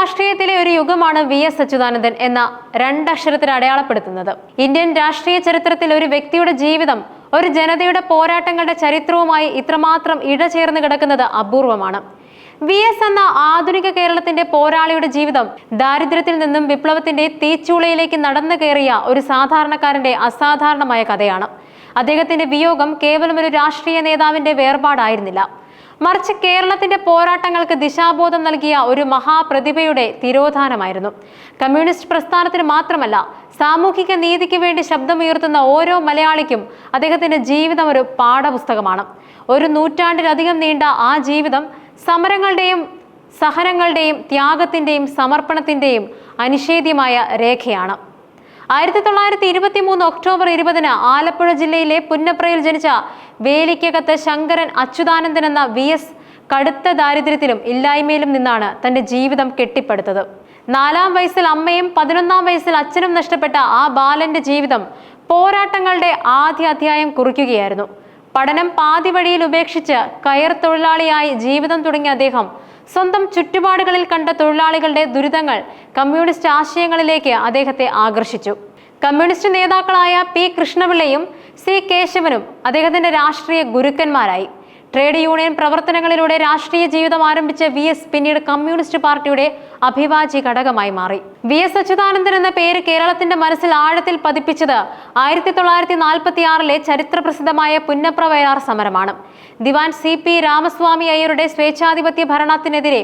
രാഷ്ട്രീയത്തിലെ ഒരു യുഗമാണ് V S Achuthanandan എന്ന രണ്ടക്ഷരത്തിൽ അടയാളപ്പെടുത്തുന്നത്. ഇന്ത്യൻ രാഷ്ട്രീയ ചരിത്രത്തിൽ ഒരു വ്യക്തിയുടെ ജീവിതം ഒരു ജനതയുടെ പോരാട്ടങ്ങളുടെ ചരിത്രവുമായി ഇത്രമാത്രം ഇഴചേർന്ന് കിടക്കുന്നത് അപൂർവമാണ്. വി എസ് എന്ന ആധുനിക കേരളത്തിന്റെ പോരാളിയുടെ ജീവിതം ദാരിദ്ര്യത്തിൽ നിന്നും വിപ്ലവത്തിന്റെ തീച്ചൂളയിലേക്ക് നടന്നു കയറിയ ഒരു സാധാരണക്കാരന്റെ അസാധാരണമായ കഥയാണ്. അദ്ദേഹത്തിന്റെ വിയോഗം കേവലം ഒരു രാഷ്ട്രീയ നേതാവിന്റെ വേർപാടായിരുന്നില്ല. മറിച്ച് കേരളത്തിന്റെ പോരാട്ടങ്ങൾക്ക് ദിശാബോധം നൽകിയ ഒരു മഹാപ്രതിഭയുടെ തിരോധാനമായിരുന്നു. കമ്മ്യൂണിസ്റ്റ് പ്രസ്ഥാനത്തിന് മാത്രമല്ല സാമൂഹിക നീതിക്ക് വേണ്ടി ശബ്ദമുയർത്തുന്ന ഓരോ മലയാളിക്കും അദ്ദേഹത്തിന്റെ ജീവിതം ഒരു പാഠപുസ്തകമാണ്. ഒരു നൂറ്റാണ്ടിലധികം നീണ്ട ആ ജീവിതം സമരങ്ങളുടെയും സഹനങ്ങളുടെയും ത്യാഗത്തിന്റെയും സമർപ്പണത്തിന്റെയും അനിഷേധ്യമായ രേഖയാണ്. ആയിരത്തി തൊള്ളായിരത്തി ഇരുപത്തി മൂന്ന് ഒക്ടോബർ ഇരുപതിന് ആലപ്പുഴ ജില്ലയിലെ പുന്നപ്രയിൽ ജനിച്ച വേലിക്കകത്ത് ശങ്കരൻ അച്യുതാനന്ദൻ എന്ന വി എസ് കടുത്ത ദാരിദ്ര്യത്തിലും ഇല്ലായ്മയിലും നിന്നാണ് തന്റെ ജീവിതം കെട്ടിപ്പടുത്തത്. നാലാം വയസ്സിൽ അമ്മയും പതിനൊന്നാം വയസ്സിൽ അച്ഛനും നഷ്ടപ്പെട്ട ആ ബാലന്റെ ജീവിതം പോരാട്ടങ്ങളുടെ ആദ്യ അധ്യായം കുറിക്കുകയായിരുന്നു. പഠനം പാതി വഴിയിൽ ഉപേക്ഷിച്ച് കയർ തൊഴിലാളിയായി ജീവിതം തുടങ്ങിയ അദ്ദേഹം സ്വന്തം ചുറ്റുപാടുകളിൽ കണ്ട തൊഴിലാളികളുടെ ദുരിതങ്ങൾ കമ്മ്യൂണിസ്റ്റ് ആശയങ്ങളിലേക്ക് അദ്ദേഹത്തെ ആകർഷിച്ചു. കമ്മ്യൂണിസ്റ്റ് നേതാക്കളായ പി കൃഷ്ണപിള്ളയും സി കേശവനും അദ്ദേഹത്തിന്റെ രാഷ്ട്രീയ ഗുരുക്കന്മാരായി. ട്രേഡ് യൂണിയൻ പ്രവർത്തനങ്ങളിലൂടെ രാഷ്ട്രീയ ജീവിതം ആരംഭിച്ച വി എസ് പിന്നീട് കമ്മ്യൂണിസ്റ്റ് പാർട്ടിയുടെ അഭിവാജ്യ ഘടകമായി മാറി. വി എസ് അച്യുതാനന്ദൻ എന്ന പേര് കേരളത്തിന്റെ മനസ്സിൽ ആഴത്തിൽ പതിപ്പിച്ചത് ആയിരത്തി തൊള്ളായിരത്തി നാൽപ്പത്തി ആറിലെ ചരിത്രപ്രസിദ്ധമായ പുന്നപ്ര വയലാർ സമരമാണ്. ദിവാൻ സി പി രാമസ്വാമി അയ്യരുടെ സ്വേച്ഛാധിപത്യ ഭരണത്തിനെതിരെ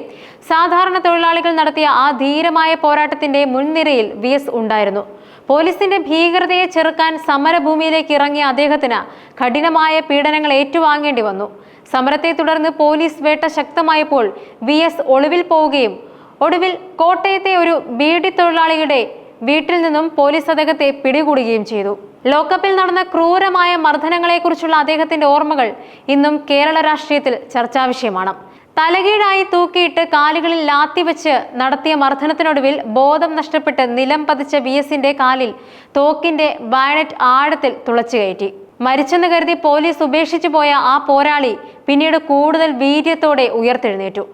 സാധാരണ തൊഴിലാളികൾ നടത്തിയ ആ ധീരമായ പോരാട്ടത്തിന്റെ മുൻനിരയിൽ വി എസ് ഉണ്ടായിരുന്നു. പോലീസിന്റെ ഭീകരതയെ ചെറുക്കാൻ സമരഭൂമിയിലേക്ക് ഇറങ്ങിയ അദ്ദേഹത്തിന് കഠിനമായ പീഡനങ്ങൾ ഏറ്റുവാങ്ങേണ്ടി വന്നു. സമരത്തെ തുടർന്ന് പോലീസ് വേട്ട ശക്തമായപ്പോൾ വി എസ് ഒളിവിൽ പോവുകയും ഒടുവിൽ കോട്ടയത്തെ ഒരു ബീഡി തൊഴിലാളിയുടെ വീട്ടിൽ നിന്നും പോലീസ് അദ്ദേഹത്തെ പിടികൂടുകയും ചെയ്തു. ലോക്കപ്പിൽ നടന്ന ക്രൂരമായ മർദ്ദനങ്ങളെക്കുറിച്ചുള്ള അദ്ദേഹത്തിന്റെ ഓർമ്മകൾ ഇന്നും കേരള രാഷ്ട്രീയത്തിൽ ചർച്ചാവിഷയമാണ്. തലകീഴായി തൂക്കിയിട്ട് കാലുകളിൽ ലാത്തി വെച്ച് നടത്തിയ മർദ്ദനത്തിനൊടുവിൽ ബോധം നഷ്ടപ്പെട്ട് നിലം പതിച്ച വി എസിന്റെ കാലിൽ തോക്കിന്റെ ബാനറ്റ് ആഴത്തിൽ തുളച്ചു കയറ്റി. മരിച്ചെന്ന് കരുതി പോലീസ് ഉപേക്ഷിച്ചു പോയ ആ പോരാളി പിന്നീട് കൂടുതൽ വീര്യത്തോടെ ഉയർത്തെഴുന്നേറ്റു.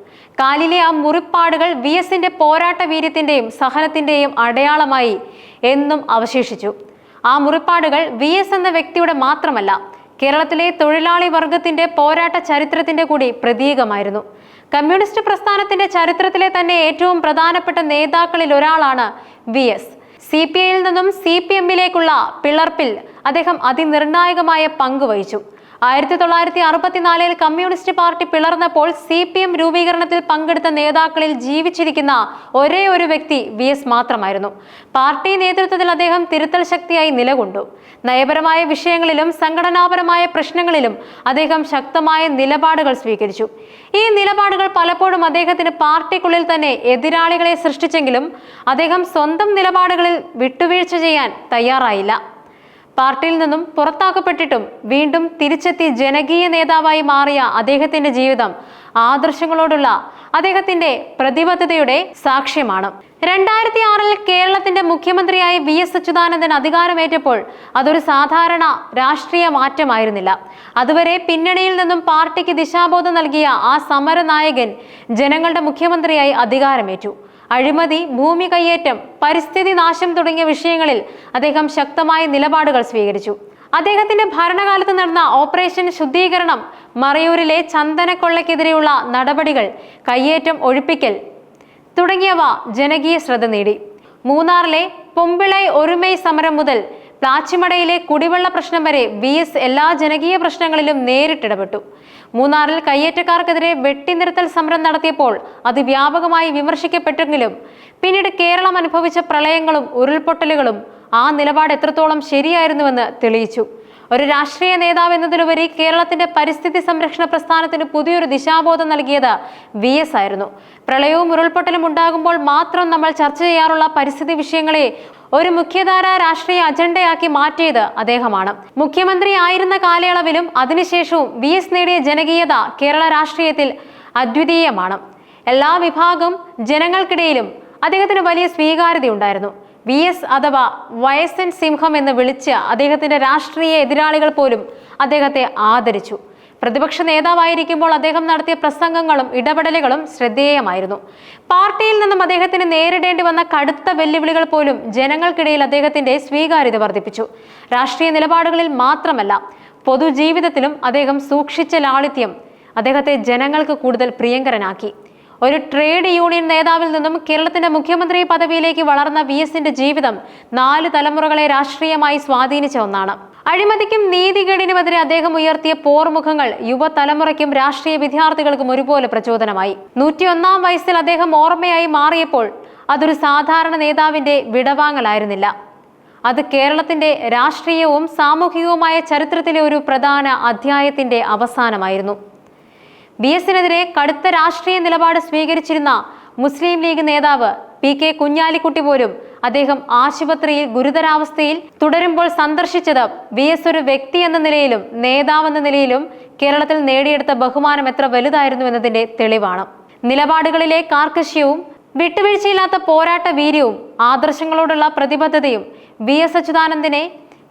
കാലിലെ ആ മുറിപ്പാടുകൾ വി എസിന്റെ പോരാട്ട വീര്യത്തിന്റെയും സഹനത്തിന്റെയും അടയാളമായി എന്നും അവശേഷിച്ചു. ആ മുറിപ്പാടുകൾ വി എസ് എന്ന വ്യക്തിയുടെ മാത്രമല്ല കേരളത്തിലെ തൊഴിലാളി വർഗത്തിന്റെ പോരാട്ട ചരിത്രത്തിന്റെ കൂടി പ്രതീകമായിരുന്നു. കമ്മ്യൂണിസ്റ്റ് പ്രസ്ഥാനത്തിന്റെ ചരിത്രത്തിലെ തന്നെ ഏറ്റവും പ്രധാനപ്പെട്ട നേതാക്കളിൽ ഒരാളാണ് വി എസ്. സി പി ഐയിൽ നിന്നും സി പി എമ്മിലേക്കുള്ള പിളർപ്പിൽ അദ്ദേഹം അതിനിർണായകമായ പങ്ക് വഹിച്ചു. ആയിരത്തി തൊള്ളായിരത്തി അറുപത്തിനാലിൽ കമ്മ്യൂണിസ്റ്റ് പാർട്ടി പിളർന്നപ്പോൾ സി പി എം രൂപീകരണത്തിൽ പങ്കെടുത്ത നേതാക്കളിൽ ജീവിച്ചിരിക്കുന്ന ഒരേ ഒരു വ്യക്തി വി എസ് മാത്രമായിരുന്നു. പാർട്ടി നേതൃത്വത്തിൽ അദ്ദേഹം തിരുത്തൽ ശക്തിയായി നിലകൊണ്ടു. നയപരമായ വിഷയങ്ങളിലും സംഘടനാപരമായ പ്രശ്നങ്ങളിലും അദ്ദേഹം ശക്തമായ നിലപാടുകൾ സ്വീകരിച്ചു. ഈ നിലപാടുകൾ പലപ്പോഴും അദ്ദേഹത്തിന് പാർട്ടിക്കുള്ളിൽ തന്നെ എതിരാളികളെ സൃഷ്ടിച്ചെങ്കിലും അദ്ദേഹം സ്വന്തം നിലപാടുകളിൽ വിട്ടുവീഴ്ച ചെയ്യാൻ തയ്യാറായില്ല. പാർട്ടിയിൽ നിന്നും പുറത്താക്കപ്പെട്ടിട്ടും വീണ്ടും തിരിച്ചെത്തി ജനകീയ നേതാവായി മാറിയ അദ്ദേഹത്തിന്റെ ജീവിതം ആദർശങ്ങളോടുള്ള അദ്ദേഹത്തിന്റെ പ്രതിബദ്ധതയുടെ സാക്ഷ്യമാണ്. രണ്ടായിരത്തി ആറിൽ കേരളത്തിന്റെ മുഖ്യമന്ത്രിയായി വി എസ് അച്യുതാനന്ദൻ അധികാരമേറ്റപ്പോൾ അതൊരു സാധാരണ രാഷ്ട്രീയ മാറ്റമായിരുന്നില്ല. അതുവരെ പിന്നണിയിൽ നിന്നും പാർട്ടിക്ക് ദിശാബോധം നൽകിയ ആ സമരനായകൻ ജനങ്ങളുടെ മുഖ്യമന്ത്രിയായി അധികാരമേറ്റു. അഴിമതി ഭൂമി കയ്യേറ്റം പരിസ്ഥിതി നാശം തുടങ്ങിയ വിഷയങ്ങളിൽ അദ്ദേഹം ശക്തമായ നിലപാടുകൾ സ്വീകരിച്ചു. അദ്ദേഹത്തിന്റെ ഭരണകാലത്ത് നടന്ന ഓപ്പറേഷൻ ശുദ്ധീകരണം മറയൂരിലെ ചന്ദനക്കൊള്ളയ്ക്കെതിരെയുള്ള നടപടികൾ കയ്യേറ്റം ഒഴിപ്പിക്കൽ തുടങ്ങിയവ ജനകീയ ശ്രദ്ധ നേടി. മൂന്നാറിലെ പൊമ്പിളൈ ഒരുമൈ സമരം മുതൽ പ്ലാച്ചിമടയിലെ കുടിവെള്ള പ്രശ്നം വരെ വി എല്ലാ ജനകീയ പ്രശ്നങ്ങളിലും നേരിട്ടിടപെട്ടു. മൂന്നാറിൽ കയ്യേറ്റക്കാർക്കെതിരെ വെട്ടിനിർത്തൽ സമരം നടത്തിയപ്പോൾ അത് വ്യാപകമായി വിമർശിക്കപ്പെട്ടെങ്കിലും പിന്നീട് കേരളം അനുഭവിച്ച പ്രളയങ്ങളും ഉരുൾപൊട്ടലുകളും ആ നിലപാട് എത്രത്തോളം ശരിയായിരുന്നുവെന്ന് തെളിയിച്ചു. ഒരു രാഷ്ട്രീയ നേതാവ് എന്നതിലുപരി കേരളത്തിന്റെ പരിസ്ഥിതി സംരക്ഷണ പ്രസ്ഥാനത്തിന് പുതിയൊരു ദിശാബോധം നൽകിയത് വി എസ് ആയിരുന്നു. പ്രളയവും ഉരുൾപൊട്ടലും ഉണ്ടാകുമ്പോൾ മാത്രം നമ്മൾ ചർച്ച ചെയ്യാറുള്ള പരിസ്ഥിതി വിഷയങ്ങളെ ഒരു മുഖ്യധാര രാഷ്ട്രീയ അജണ്ടയാക്കി മാറ്റിയത് അദ്ദേഹമാണ്. മുഖ്യമന്ത്രി ആയിരുന്ന കാലയളവിലും അതിനുശേഷവും വി എസ് നേടിയ ജനകീയത കേരള രാഷ്ട്രീയത്തിൽ അദ്വിതീയമാണ്. എല്ലാ വിഭാഗം ജനങ്ങൾക്കിടയിലും അദ്ദേഹത്തിന് വലിയ സ്വീകാര്യതയുണ്ടായിരുന്നു. വി എസ് അഥവാ വയസ്സൻ സിംഹം എന്ന് വിളിച്ച് അദ്ദേഹത്തിന്റെ രാഷ്ട്രീയ എതിരാളികൾ പോലും അദ്ദേഹത്തെ ആദരിച്ചു. പ്രതിപക്ഷ നേതാവായിരിക്കുമ്പോൾ അദ്ദേഹം നടത്തിയ പ്രസംഗങ്ങളും ഇടപെടലുകളും ശ്രദ്ധേയമായിരുന്നു. പാർട്ടിയിൽ നിന്നും അദ്ദേഹത്തിന് നേരിടേണ്ടി വന്ന കടുത്ത വെല്ലുവിളികൾ പോലും ജനങ്ങൾക്കിടയിൽ അദ്ദേഹത്തിന്റെ സ്വീകാര്യത വർദ്ധിപ്പിച്ചു. രാഷ്ട്രീയ നിലപാടുകളിൽ മാത്രമല്ല പൊതുജീവിതത്തിലും അദ്ദേഹം സൂക്ഷിച്ച ലാളിത്യം അദ്ദേഹത്തെ ജനങ്ങൾക്ക് കൂടുതൽ പ്രിയങ്കരനാക്കി. ഒരു ട്രേഡ് യൂണിയൻ നേതാവിൽ നിന്നും കേരളത്തിന്റെ മുഖ്യമന്ത്രി പദവിയിലേക്ക് വളർന്ന വി എസിന്റെ ജീവിതം നാല് തലമുറകളെ രാഷ്ട്രീയമായി സ്വാധീനിച്ച ഒന്നാണ്. അഴിമതിക്കും നീതികേടിനുമെതിരെ അദ്ദേഹം ഉയർത്തിയ പോർമുഖങ്ങൾ യുവതലമുറയ്ക്കും രാഷ്ട്രീയ വിദ്യാർത്ഥികൾക്കും ഒരുപോലെ പ്രചോദനമായി. നൂറ്റിയൊന്നാം വയസ്സിൽ അദ്ദേഹം ഓർമ്മയായി മാറിയപ്പോൾ അതൊരു സാധാരണ നേതാവിന്റെ വിടവാങ്ങലായിരുന്നില്ല. അത് കേരളത്തിന്റെ രാഷ്ട്രീയവും സാമൂഹികവുമായ ചരിത്രത്തിലെ ഒരു പ്രധാന അധ്യായത്തിന്റെ അവസാനമായിരുന്നു. ബി എസിനെതിരെ കടുത്ത രാഷ്ട്രീയ നിലപാട് സ്വീകരിച്ചിരുന്ന മുസ്ലിം ലീഗ് നേതാവ് പി കെ കുഞ്ഞാലിക്കുട്ടി പോലും അദ്ദേഹം ആശുപത്രിയിൽ ഗുരുതരാവസ്ഥയിൽ തുടരുമ്പോൾ സന്ദർശിച്ചത് വി എസ് ഒരു വ്യക്തി എന്ന നിലയിലും നേതാവെന്ന നിലയിലും കേരളത്തിൽ നേടിയെടുത്ത ബഹുമാനം എത്ര വലുതായിരുന്നു എന്നതിന്റെ തെളിവാണ്. നിലപാടുകളിലെ കാർക്കശ്യവും വിട്ടുവീഴ്ചയില്ലാത്ത പോരാട്ട വീര്യവും ആദർശങ്ങളോടുള്ള പ്രതിബദ്ധതയും വി എസ് അച്യുതാനന്ദനെ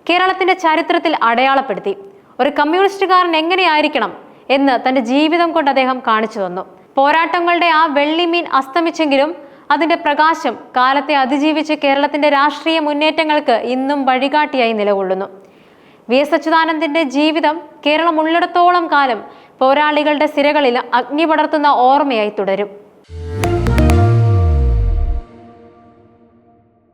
കേരളത്തിന്റെ ചരിത്രത്തിൽ അടയാളപ്പെടുത്തി. ഒരു കമ്മ്യൂണിസ്റ്റുകാരൻ എങ്ങനെയായിരിക്കണം എന്ന് തന്റെ ജീവിതം കൊണ്ട് അദ്ദേഹം കാണിച്ചു തന്നു. പോരാട്ടങ്ങളുടെ ആ വെള്ളിമീൻ അസ്തമിച്ചെങ്കിലും അതിന്റെ പ്രകാശം കാലത്തെ അതിജീവിച്ച് കേരളത്തിന്റെ രാഷ്ട്രീയ മുന്നേറ്റങ്ങൾക്ക് ഇന്നും വഴികാട്ടിയായി നിലകൊള്ളുന്നു. വി എസ് അച്യുതാനന്ദന്റെ ജീവിതം കേരളം ഉള്ളിടത്തോളം കാലം പോരാളികളുടെ സിരകളിൽ അഗ്നി പടർത്തുന്ന ഓർമ്മയായി തുടരും.